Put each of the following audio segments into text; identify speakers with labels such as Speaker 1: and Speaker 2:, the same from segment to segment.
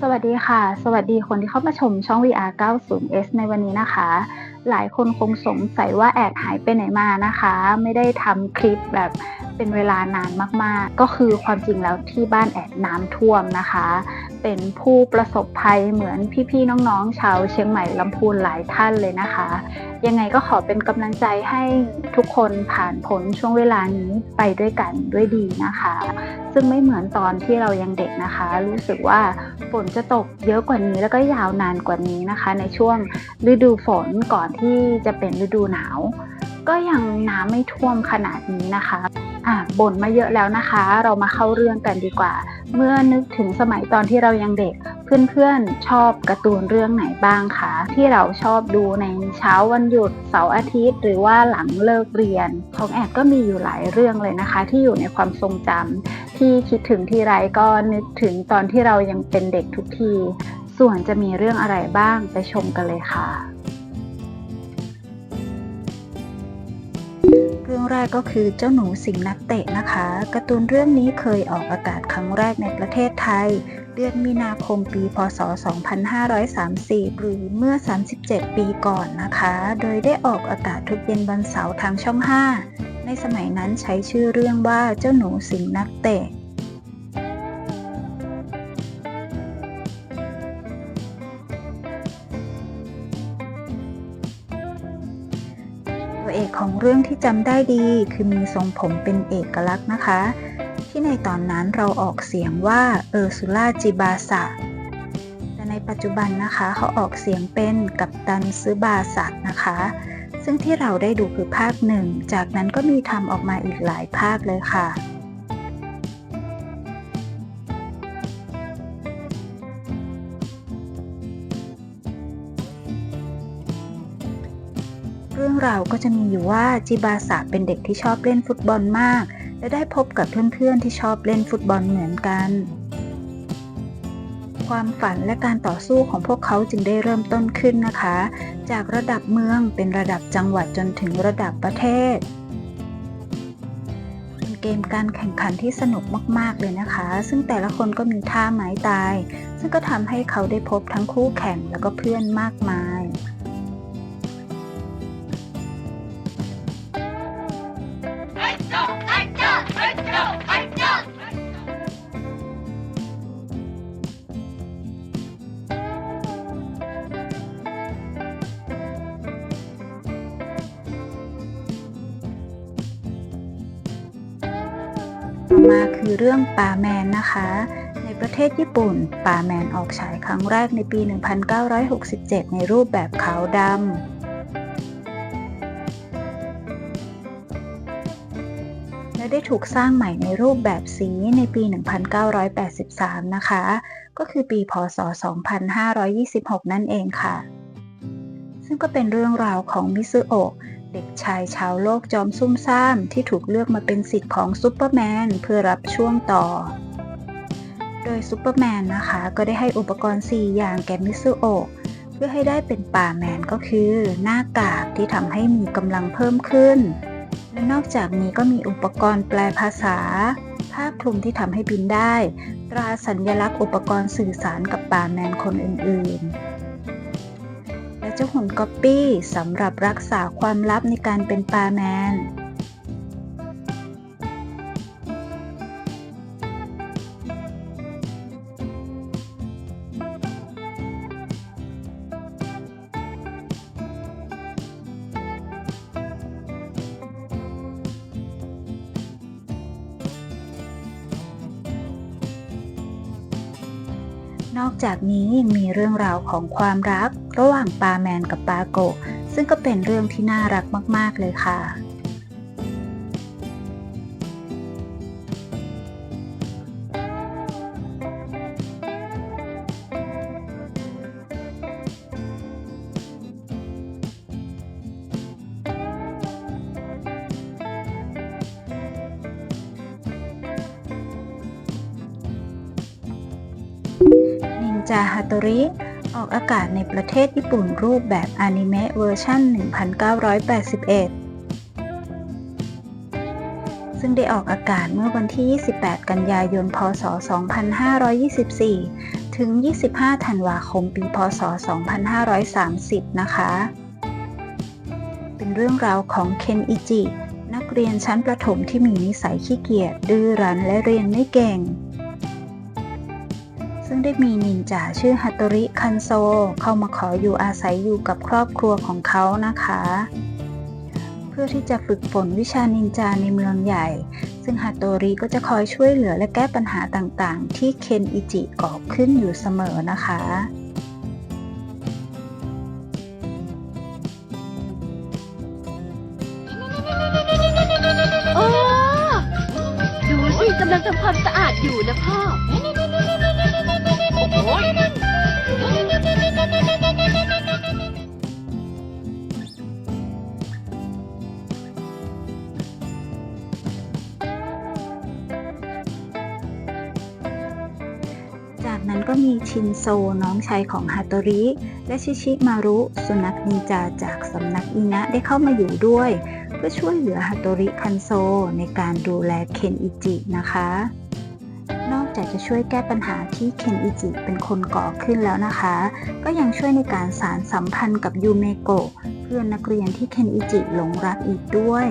Speaker 1: สวัสดีค่ะ สวัสดีคนที่เข้ามาชมช่อง VR 90S ในวันนี้นะคะ หลายคนคงสงสัยว่าแอดหายไปไหนมานะคะ ไม่ได้ทำคลิปแบบเป็นเวลานานมากๆ ก็คือความจริงแล้วที่บ้านแอดน้ำท่วมนะคะ เป็นผู้ประสบภัยเหมือนพี่ๆน้องๆ ชาวเชียงใหม่ลำพูนหลายท่านเลยนะคะ ยังไงก็ขอเป็นกำลังใจให้ทุกคนผ่านพ้นช่วงเวลานี้ไปด้วยกันด้วยดีนะคะ ซึ่งไม่เหมือนตอนที่เรายังเด็กนะคะ รู้สึกว่าฝนจะตกเยอะกว่านี้แล้วก็ยาวนานกว่านี้นะคะ ในช่วงฤดูฝนก่อนที่จะเป็นฤดูหนาว ก็ยังน้ำไม่ท่วมขนาดนี้นะคะอะบ่นมาเยอะแล้วนะคะ เรามาเข้าเรื่องกันดีกว่า เมื่อนึกถึงสมัยตอนที่เรายังเด็ก เพื่อนๆชอบการ์ตูนเรื่องไหนบ้างคะที่เราชอบดูในเช้าวันหยุดเสาร์อาทิตย์ หรือว่าหลังเลิกเรียนของแอดก็มีอยู่หลายเรื่องเลยนะคะ ที่อยู่ในความทรงจำที่คิดถึงทีไรก็นึกถึงตอนที่เรายังเป็นเด็กทุกที ส่วนจะมีเรื่องอะไรบ้างไปชมกันเลยค่ะ รื่องแรกก็คือเจ้าหนูสิงห์นักเตะนะคะการ์ตูนเรื่องนี้เคยออกอากาศครั้งแรกในประเทศไทย เดือนมีนาคมปี พศ 2534 หรือเมื่อ 37 ปีก่อนนะคะ โดยได้ออกอากาศทุกเย็นวันเสาร์ทางช่อง 5 ในสมัยนั้นใช้ชื่อเรื่องว่าเจ้าหนูสิงห์นักเตะ ตัวเอกของเรื่องที่จำได้ดีคือมีทรงผมเป็นเอกลักษณ์นะคะ ที่ในตอนนั้นเราออกเสียงว่าเออร์ซูล่าจิบาสะแต่ในปัจจุบันนะคะเขาออกเสียงเป็นกัปตันซึบาสะนะคะ ซึ่งที่เราได้ดูคือภาคหนึ่ง จากนั้นก็มีทำออกมาอีกหลายภาคเลยค่ะ รื่องราวก็จะมีอยู่ว่าจิบาสะเป็นเด็กที่ชอบเล่นฟุตบอลมาก และได้พบกับเพื่อนๆที่ชอบเล่นฟุตบอลเหมือนกัน ความฝันและการต่อสู้ของพวกเขาจึงได้เริ่มต้นขึ้นนะคะ จากระดับเมืองเป็นระดับจังหวัดจนถึงระดับประเทศเป็นเกมการแข่งขันที่สนุกมาก ๆ เลยนะคะ ซึ่งแต่ละคนก็มีท่าไม้ตาย ซึ่งก็ทำให้เขาได้พบทั้งคู่แข่งแล้วก็เพื่อนมากมาย คือเรื่องป่าแมนนะคะ ในประเทศญี่ปุ่นป่าแมนออกฉายครั้งแรกในปี 1967 ในรูปแบบขาวดำและได้ถูกสร้างใหม่ในรูปแบบสีในปี 1983 นะคะ ก็คือปี พศ 2526 นั่นเองค่ะ ซึ่งก็เป็นเรื่องราวของมิซึโอะ เด็กชายชาวโลกจอมซุ่มซ่ามที่ถูกเลือกมาเป็นสิทธิ์ของซูเปอร์แมนเพื่อรับช่วงต่อ โดยซูเปอร์แมนนะคะก็ได้ให้อุปกรณ์ 4 อย่างแก่มิซุโอะเพื่อให้ได้เป็นป่าแมนก็คือ หน้ากากที่ทำให้มีกำลังเพิ่มขึ้น และนอกจากนี้ก็มีอุปกรณ์แปลภาษา ผ้าคลุมที่ทำให้บินได้ ตราสัญลักษณ์อุปกรณ์สื่อสารกับป่าแมนคนอื่นๆ เจ้าหุ่นก๊อปปี้สำหรับรักษาความลับในการเป็นปาแมน นอกจากนี้ยังมีเรื่องราวของความรัก ระหว่างปาแมนกับปาโกะซึ่งก็เป็นเรื่องที่น่ารักมาก ๆ เลยค่ะ จาฮาโตริ ออกอากาศในประเทศญี่ปุ่นรูปแบบอนิเมะเวอร์ชัน1981 ซึ่งได้ออกอากาศเมื่อวันที่ 28 กันยายน พศ 2524 ถึง 25 ธันวาคม ปี พศ 2530 นะคะ เป็นเรื่องราวของเคนอิจิ นักเรียนชั้นประถมที่มีนิสัยขี้เกียจดื้อรั้นและเรียนไม่เก่ง ซึ่งได้มีนินจาชื่อฮัตโตริคันโซ เข้ามาขออยู่อาศัยอยู่กับครอบครัวของเขานะคะ เพื่อที่จะฝึกฝนวิชานินจาในเมืองใหญ่ ซึ่งฮัตโตริก็จะคอยช่วยเหลือและแก้ปัญหาต่างๆ ที่เคนอิจิก่อขึ้นอยู่เสมอนะคะ
Speaker 2: โอ้ดูสิกำลังทำความสะอาดอยู่นะพ่อ
Speaker 1: ชินโซน้องชายของฮาโตริ และชิชิมารุ สุนัขนินจาจากสำนักอินะได้เข้ามาอยู่ด้วย เพื่อช่วยเหลือฮาโตริคันโซในการดูแลเคนอิจินะคะ นอกจากจะช่วยแก้ปัญหาที่เคนอิจิเป็นคนก่อขึ้นแล้วนะคะ ก็ยังช่วยในการสารสัมพันธ์กับยูเมโกะเพื่อนนักเรียนที่เคนอิจิหลงรักอีกด้วย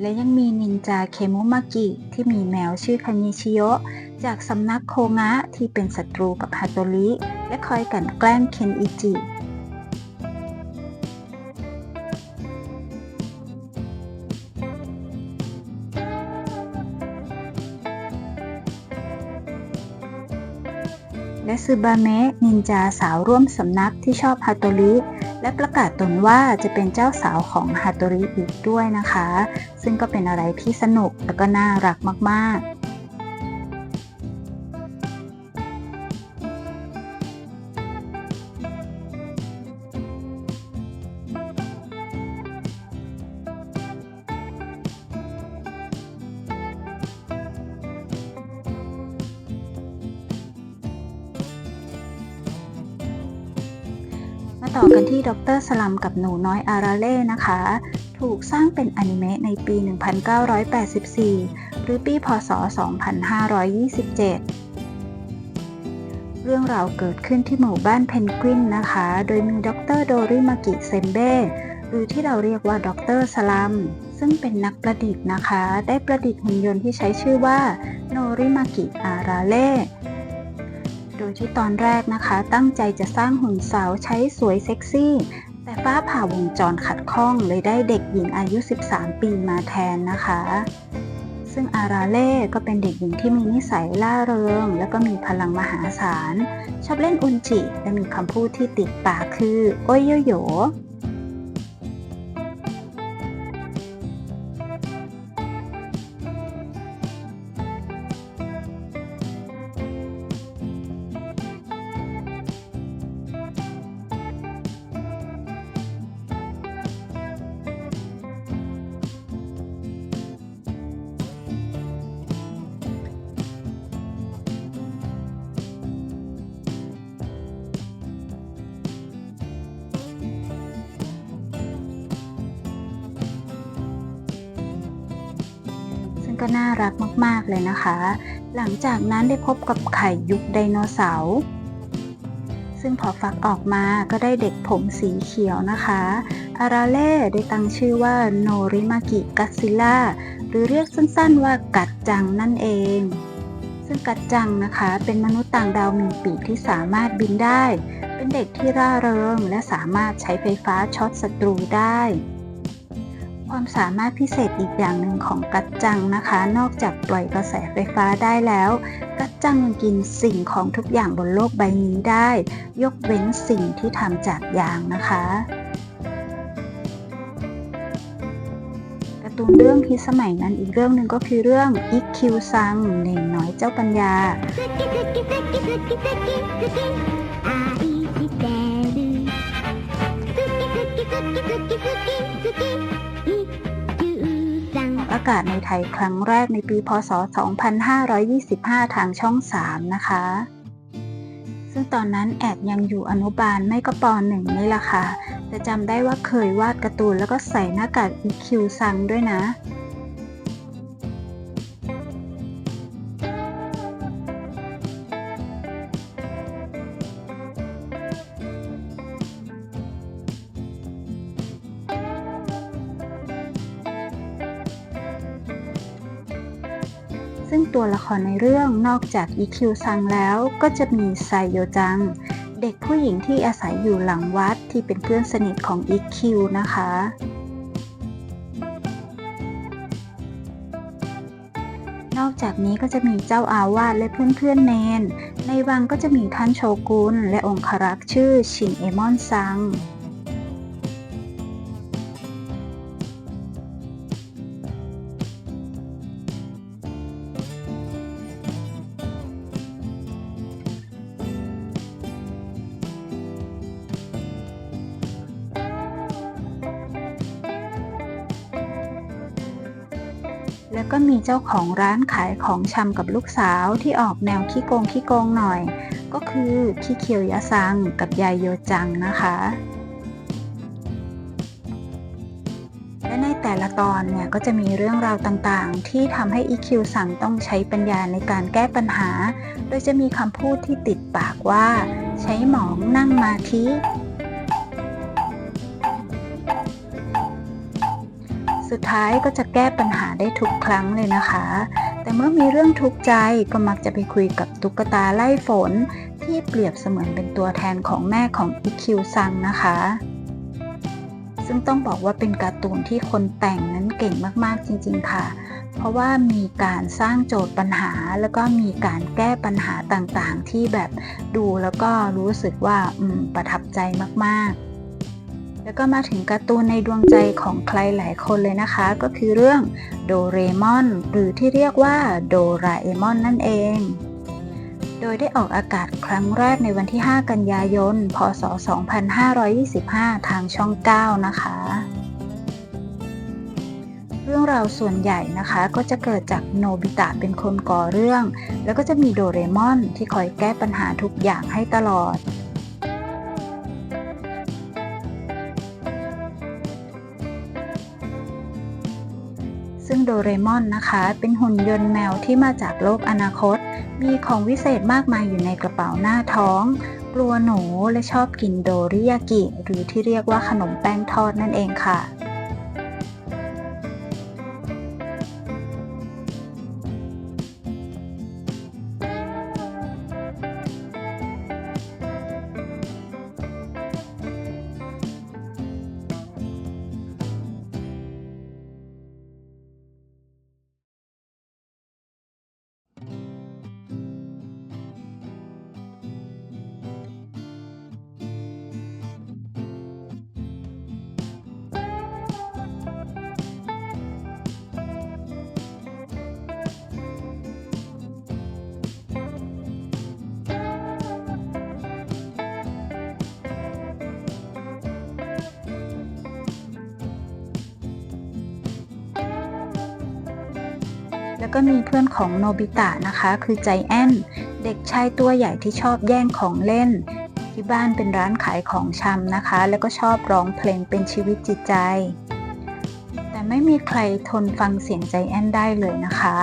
Speaker 1: และยังมีนินจาเคมุมากิที่มีแมวชื่อคันยิชิโยะจากสำนักโคงะที่เป็นศัตรูกับฮาโตริและคอยกันแกล้งเคนอิจิและซึบาเมะนินจาสาวร่วมสำนักที่ชอบฮาโตริ และประกาศตนว่าจะเป็นเจ้าสาวของฮาโตริอีกด้วยนะคะ ซึ่งก็เป็นอะไรที่สนุกและก็น่ารักมากๆ มาต่อกันที่ดรสลัมกับหนูน้อยอาราเล่นะคะ ถูกสร้างเป็นอนิเมะในปี 1984 หรือปี พศ 2527เรื่องราวเกิดขึ้นที่หมู่บ้านเพนกวินนะคะ โดยมีดรโดริมากิเซมเบ้หรือที่เราเรียกว่าดรสลัม ซึ่งเป็นนักประดิษฐ์นะคะ ได้ประดิษฐ์หุ่นยนต์ที่ใช้ชื่อว่าโนริมากิอาราเล่ ยที่ตอนแรกนะคะ ตั้งใจจะสร้างหุ่นสาวใช้สวยเซ็กซี่ แต่ฟ้าผ่าวงจรขัดข้องเลยได้เด็กหญิงอายุ 13 ปีมาแทนนะคะ ซึ่งอาราเล่ก็เป็นเด็กหญิงที่มีนิสัยล่าเริง และก็มีพลังมหาศาล ชอบเล่นอุนจิ และมีคำพูดที่ติดปากคือ โอ้ยโยโย ก็น่ารักมากๆเลยนะคะ หลังจากนั้นได้พบกับไข่ยุคไดโนเสาร์ซึ่งพอฟักออกมาก็ได้เด็กผมสีเขียวนะคะ อาราเล่ได้ตั้งชื่อว่าโนริมากิกัสซิล่าหรือเรียกสั้นๆว่ากัดจังนั่นเอง ซึ่งกัดจังนะคะ เป็นมนุษย์ต่างดาวมีปีกที่สามารถบินได้ เป็นเด็กที่ร่าเริงและสามารถใช้ไฟฟ้าช็อตศัตรูได้ ความสามารถพิเศษอีกอย่างหนึ่งของกัดจังนะคะ นอกจากปล่อยกระแสไฟฟ้าได้แล้ว กัดจังยังกินสิ่งของทุกอย่างบนโลกใบนี้ได้ ยกเว้นสิ่งที่ทำจากยางนะคะการ์ตูนเรื่องฮิตสมัยนั้นอีกเรื่องหนึ่งก็คือเรื่องอิกคิวซังเน่งน้อยเจ้าปัญญา
Speaker 3: 好き好き好き好き好き好き า
Speaker 1: กาศในไทยครั้งแรกในปี พศ 2525 ทางช่อง 3 นะคะ ซึ่งตอนนั้นแอบยังอยู่อนุบาลไม่ก็ปหนึ่งนี่แหละค่ะ แต่จำได้ว่าเคยวาดการ์ตูนแล้วก็ใส่หน้ากาก EQ ซังด้วยนะ ซึ่งตัวละครในเรื่องนอกจาก EQ ซังแล้วก็จะมีไซโยจัง เด็กผู้หญิงที่อาศัยอยู่หลังวัดที่เป็นเพื่อนสนิทของ EQ นะคะนอกจากนี้ก็จะมีเจ้าอาวาสและเพื่อนๆเนน ในวังก็จะมีท่านโชกุนและองครักษ์ชื่อชินเอมอนซัง เจ้าของร้านขายของชำกับลูกสาวที่ออกแนวขี้โกงขี้โกงหน่อย ก็คือขี้เคียวยะซังกับยายโยจังนะคะ และในแต่ละตอนเนี่ยก็จะมีเรื่องราวต่างๆ ที่ทำให้ EQ สั่งต้องใช้ปัญญาในการแก้ปัญหา โดยจะมีคำพูดที่ติดปากว่า ใช้หมองนั่งมาที สุดท้ายก็จะแก้ปัญหาได้ทุกครั้งเลยนะคะ แต่เมื่อมีเรื่องทุกข์ใจก็มักจะไปคุยกับตุ๊กตาไล่ฝน ที่เปรียบเสมือนเป็นตัวแทนของแม่ของ EQ ซังนะคะ ซึ่งต้องบอกว่าเป็นการ์ตูนที่คนแต่งนั้นเก่งมากๆจริง ๆ ค่ะ เพราะว่ามีการสร้างโจทย์ปัญหา แล้วก็มีการแก้ปัญหาต่างๆ ที่แบบดูแล้วก็รู้สึกว่าประทับใจมากๆ แล้วก็มาถึงการ์ตูนในดวงใจของใครหลายคนเลยนะคะ ก็คือเรื่องโดเรมอนหรือที่เรียกว่าโดราเอมอนนั่นเอง โดยได้ออกอากาศครั้งแรกในวันที่ 5 กันยายน พศ 2525 ทางช่อง 9 นะคะ เรื่องราวส่วนใหญ่นะคะก็จะเกิดจากโนบิตะเป็นคนก่อเรื่อง แล้วก็จะมีโดเรมอนที่คอยแก้ปัญหาทุกอย่างให้ตลอด ซึ่งโดเรมอนนะคะ เป็นหุ่นยนต์แมวที่มาจากโลกอนาคต มีของวิเศษมากมายอยู่ในกระเป๋าหน้าท้อง กลัวหนูและชอบกินโดริยากิ หรือที่เรียกว่าขนมแป้งทอดนั่นเองค่ะ ก็มีเพื่อนของโนบิตะนะคะ คือใจแอนเด็กชายตัวใหญ่ที่ชอบแย่งของเล่น ที่บ้านเป็นร้านขายของชำนะคะ แล้วก็ชอบร้องเพลงเป็นชีวิตจิตใจ แต่ไม่มีใครทนฟังเสียงใจแอนได้เลยนะคะ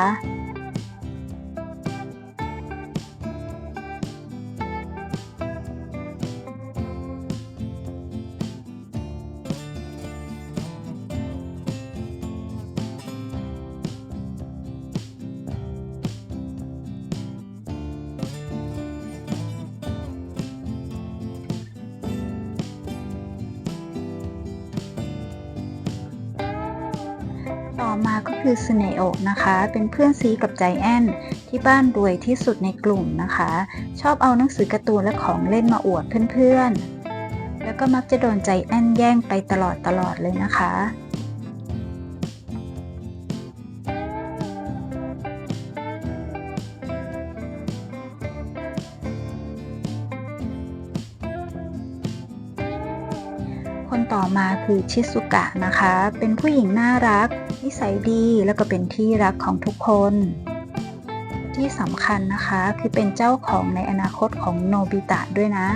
Speaker 1: ต่อมาก็คือสเนโอนะคะ เป็นเพื่อนซีกับใจแอนที่บ้านรวยที่สุดในกลุ่มนะคะ ชอบเอาหนังสือการ์ตูนและของเล่นมาอวดเพื่อนๆ แล้วก็มักจะโดนใจแอนแย่งไปตลอดตลอดเลยนะคะคนต่อมาคือชิสุกะนะคะ เป็นผู้หญิงน่ารัก นิสัยดีแล้วก็เป็นที่รักของทุกคน ที่สำคัญนะคะคือเป็นเจ้าของในอนาคตของโนบิตะด้วยนะ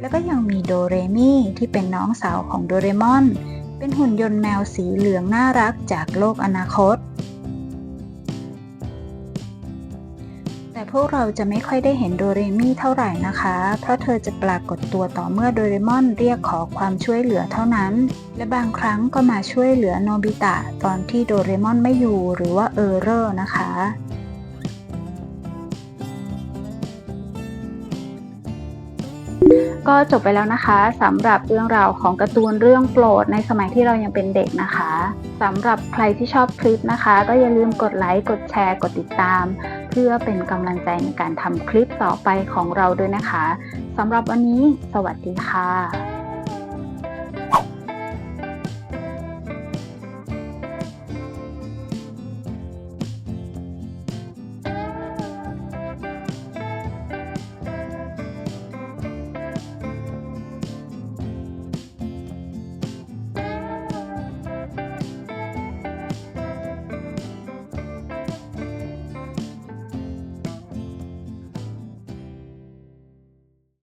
Speaker 1: แล้วก็ยังมีโดเรมิที่เป็นน้องสาวของโดเรมอน เป็นหุ่นยนต์แมวสีเหลืองน่ารักจากโลกอนาคต พวกเราจะไม่ค่อยได้เห็นโดเรมิเท่าไหร่นะคะ เพราะเธอจะปรากฏตัวต่อเมื่อโดเรมอนเรียกขอความช่วยเหลือเท่านั้น และบางครั้งก็มาช่วยเหลือโนบิตะตอนที่โดเรมอนไม่อยู่หรือว่าเออร์เรอร์นะคะก็จบไปแล้วนะคะสำหรับเรื่องราวของการ์ตูนเรื่องโปรดในสมัยที่เรายังเป็นเด็กนะคะสำหรับใครที่ชอบคลิปนะคะ ก็อย่าลืมกดไลค์กดแชร์ กดติดตาม เพื่อเป็นกำลังใจในการทำคลิปต่อไปของเราด้วยนะคะสำหรับวันนี้ สวัสดีค่ะ